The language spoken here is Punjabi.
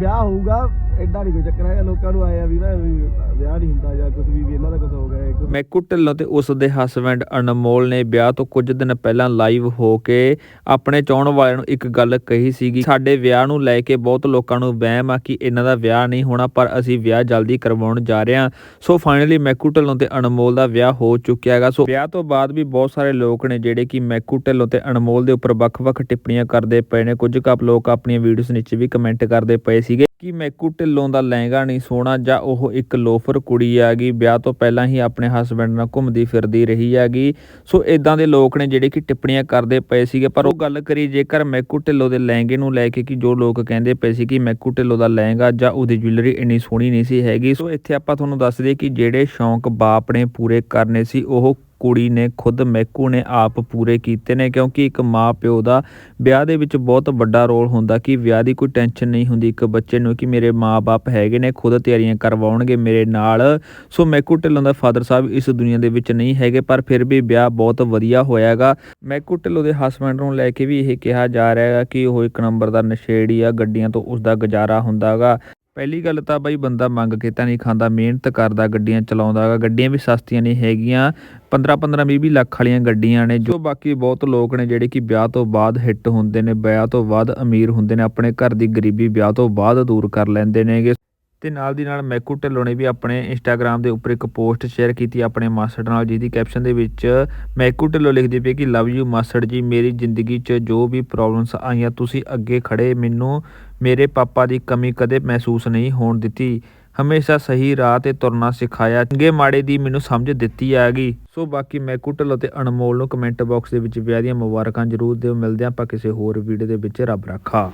ਵਿਆਹ ਹੋਊਗਾ ਐਡਾ ਨਹੀਂ ਕੋਈ ਚੱਕਰ ਹੈਗਾ, ਲੋਕਾਂ ਨੂੰ ਆਇਆ ਵੀ ਨਾ ਵੀ ਵਿਆਹ ਨਹੀਂ ਹੁੰਦਾ ਜਾਂ ਕੁਝ ਵੀ ਵੀ ਇਹਨਾਂ ਦਾ ਕੁਝ ਹੋ ਗਿਆ ਮੈਕੂ ਢਿੱਲੋਂ ਤੇ ਉਸ ਦੇ ਹਸਬੰਡ ਅਨਮੋਲ ਨੇ ਵਿਆਹ ਤੋਂ ਕੁਝ ਦਿਨ ਪਹਿਲਾਂ ਲਾਈਵ ਹੋ ਕੇ ਆਪਣੇ ਚਾਹਣ ਵਾਲਿਆਂ ਨੂੰ ਇੱਕ ਗੱਲ ਕਹੀ ਸੀਗੀ, ਸਾਡੇ ਵਿਆਹ ਨੂੰ ਲੈ ਕੇ ਬਹੁਤ ਲੋਕਾਂ ਨੂੰ ਵਹਿਮ ਆ ਕਿ ਇਹਨਾਂ ਦਾ ਵਿਆਹ ਨਹੀਂ ਹੋਣਾ, ਪਰ ਅਸੀਂ ਵਿਆਹ ਜਲਦੀ ਕਰਵਾਉਣ ਜਾ ਰਹੇ ਹਾਂ। ਸੋ ਫਾਈਨਲੀ ਮੈਕੂ ਢਿੱਲੋਂ ਤੇ ਅਨਮੋਲ ਦਾ ਵਿਆਹ ਹੋ ਚੁੱਕਿਆ ਹੈਗਾ। ਸੋ ਵਿਆਹ ਤੋਂ ਬਾਅਦ ਵੀ ਬਹੁਤ ਸਾਰੇ ਲੋਕ ਨੇ ਜਿਹੜੇ ਕਿ ਮੈਕੂ ਢਿੱਲੋਂ ਤੇ ਅਨਮੋਲ ਦੇ ਉੱਪਰ ਵੱਖ-ਵੱਖ ਟਿੱਪਣੀਆਂ ਕਰਦੇ ਪਏ ਨੇ। ਕੁਝ ਕੱਪ ਲੋਕ ਆਪਣੀਆਂ ਵੀਡੀਓਜ਼ ਨੀਚੇ ਵੀ ਕਮੈਂਟ ਕਰਦੇ ਪਏ ਕਿ ਮੈਕੂ ਢਿੱਲੋਂ ਦਾ ਲਹਿੰਗਾ ਨਹੀਂ, ਸੋਹਣਾ ਜਾਂ ਉਹ ਇੱਕ ਲੋਫਰ ਕੁੜੀ ਹੈਗੀ, ਵਿਆਹ ਤੋਂ ਪਹਿਲਾਂ ਹੀ ਆਪਣੇ ਹਸਬੰਡ ਨਾਲ ਘੁੰਮਦੀ ਫਿਰਦੀ ਰਹੀ ਹੈਗੀ। ਸੋ ਇਦਾਂ ਦੇ ਲੋਕ ਨੇ ਜਿਹੜੇ ਕਿ ਟਿੱਪਣੀਆਂ ਕਰਦੇ ਪਏ ਸੀਗੇ, ਪਰ ਉਹ ਗੱਲ ਕਰੀ ਜੇਕਰ ਮੈਕੂ ਢਿੱਲੋਂ ਦੇ ਲਹਿੰਗੇ ਨੂੰ ਲੈ ਕੇ ਕਿ ਜੋ ਲੋਕ ਕਹਿੰਦੇ ਪਏ ਸੀ ਕਿ ਮੈਕੂ ਢਿੱਲੋਂ ਦਾ ਲਹਿੰਗਾ ਜਾਂ ਉਹਦੀ ਜੁਐਲਰੀ ਇੰਨੀ ਸੋਹਣੀ ਨਹੀਂ ਸੀ ਹੈਗੀ, ਸੋ ਇੱਥੇ ਆਪਾਂ ਤੁਹਾਨੂੰ ਦੱਸ ਦਈਏ ਕਿ ਜਿਹੜੇ ਸ਼ੌਂਕ ਬਾਪ ਨੇ ਪੂਰੇ ਕਰਨੇ ਸੀ, ਉਹ ਕੁੜੀ ਨੇ ਖੁਦ ਮੈਕੂ ਨੇ ਆਪ ਪੂਰੇ ਕੀਤੇ ਨੇ, ਕਿਉਂਕਿ ਇੱਕ ਮਾਂ ਪਿਓ ਦਾ ਵਿਆਹ ਦੇ ਵਿੱਚ ਬਹੁਤ ਵੱਡਾ ਰੋਲ ਹੁੰਦਾ ਕਿ ਵਿਆਹ ਦੀ ਕੋਈ ਟੈਨਸ਼ਨ ਨਹੀਂ ਹੁੰਦੀ। ਇੱਕ ਬੱਚੇ ਨੂੰ ਕਿ ਮੇਰੇ ਮਾਪੇ ਹੈਗੇ ਨੇ, ਖੁਦ ਤਿਆਰੀਆਂ ਕਰਵਾਉਣਗੇ ਮੇਰੇ ਨਾਲ। ਸੋ ਮੈਕੂ ਢਿੱਲੋਂ ਦਾ ਫਾਦਰ ਸਾਹਿਬ ਇਸ ਦੁਨੀਆ ਦੇ ਵਿੱਚ ਨਹੀਂ ਹੈਗੇ, ਪਰ ਫਿਰ ਵੀ ਵਿਆਹ ਬਹੁਤ ਵਧੀਆ ਹੋਇਆਗਾ। ਮੈਕੂ ਢਿੱਲੋਂ ਦੇ ਹਸਬੰਡ ਨੂੰ ਲੈ ਕੇ ਵੀ ਇਹ ਕਿਹਾ ਜਾ ਰਿਹਾ ਹੈਗਾ ਕਿ ਉਹ ਇੱਕ ਨੰਬਰ ਦਾ ਨਸ਼ੇੜੀ ਆ, ਗੱਡੀਆਂ ਤੋਂ ਉਸ ਦਾ ਗੁਜ਼ਾਰਾ ਹੁੰਦਾਗਾ। ਪਹਿਲੀ ਗੱਲ ਤਾਂ ਬਾਈ ਬੰਦਾ ਮੰਗ ਕੇ ਤਾਂ ਨਹੀਂ ਖਾਂਦਾ, ਮਿਹਨਤ ਕਰਦਾ ਗੱਡੀਆਂ ਚਲਾਉਂਦਾ ਹੈਗਾ, ਗੱਡੀਆਂ ਵੀ ਸਸਤੀਆਂ ਨਹੀਂ ਹੈਗੀਆਂ 15 15 20 ਲੱਖ ਵਾਲੀਆਂ ਗੱਡੀਆਂ ਨੇ, ਜੋ ਬਾਕੀ ਬਹੁਤ ਲੋਕ ਨੇ ਜਿਹੜੇ ਕਿ ਵਿਆਹ ਤੋਂ ਬਾਅਦ ਹਿੱਟ ਹੁੰਦੇ ਨੇ, ਵਿਆਹ ਤੋਂ ਬਾਅਦ ਅਮੀਰ ਹੁੰਦੇ ਨੇ, ਆਪਣੇ ਘਰ ਦੀ ਗਰੀਬੀ ਵਿਆਹ ਤੋਂ ਬਾਅਦ ਦੂਰ ਕਰ ਲੈਂਦੇ ਨੇਗੇ। ਤੇ ਨਾਲ ਦੀ ਨਾਲ ਮੈਕੂ ਢਿੱਲੋਂ ਨੇ ਵੀ ਆਪਣੇ ਇੰਸਟਾਗ੍ਰam ਦੇ ਉੱਪਰ ਇੱਕ ਪੋਸਟ ਸ਼ੇਅਰ ਕੀਤੀ ਆਪਣੇ ਮਾਸਟਰ ਨਾਲ, ਜਿਹਦੀ ਕੈਪਸ਼ਨ ਦੇ ਵਿੱਚ ਮੈਕੂ ਢਿੱਲੋਂ ਲਿਖਦੀ ਪਈ ਕਿ, ਲਵ ਯੂ ਮਾਸਟਰ ਜੀ, ਮੇਰੀ ਜ਼ਿੰਦਗੀ 'ਚ ਜੋ ਵੀ ਪ੍ਰੋਬਲਮਸ ਆਈਆਂ, ਤੁਸੀਂ ਅੱਗੇ ਖੜੇ, ਮੈਨੂੰ ਮੇਰੇ ਪਾਪਾ ਦੀ ਕਮੀ ਕਦੇ ਮਹਿਸੂਸ ਨਹੀਂ ਹੋਣ ਦਿੱਤੀ। ਹਮੇਸ਼ਾ ਸਹੀ ਰਾਹ ਤੇ ਤੁਰਨਾ ਸਿਖਾਇਆ, ਚੰਗੇ ਮਾੜੇ ਦੀ ਮੈਨੂੰ ਸਮਝ ਦਿੱਤੀ ਆ ਗਈ। ਸੋ ਬਾਕੀ ਮੈਂ ਕੁਟਲ ਅਤੇ ਅਨਮੋਲ ਨੂੰ ਕਮੈਂਟ ਬਾਕਸ ਦੇ ਵਿੱਚ ਵਿਆਹ ਦੀਆਂ ਮੁਬਾਰਕਾਂ ਜ਼ਰੂਰ ਦਿਓ। ਮਿਲਦੇ ਹਾਂ ਆਪਾਂ ਕਿਸੇ ਹੋਰ ਵੀਡੀਓ ਦੇ ਵਿੱਚ। ਰੱਬ ਰੱਖਾ।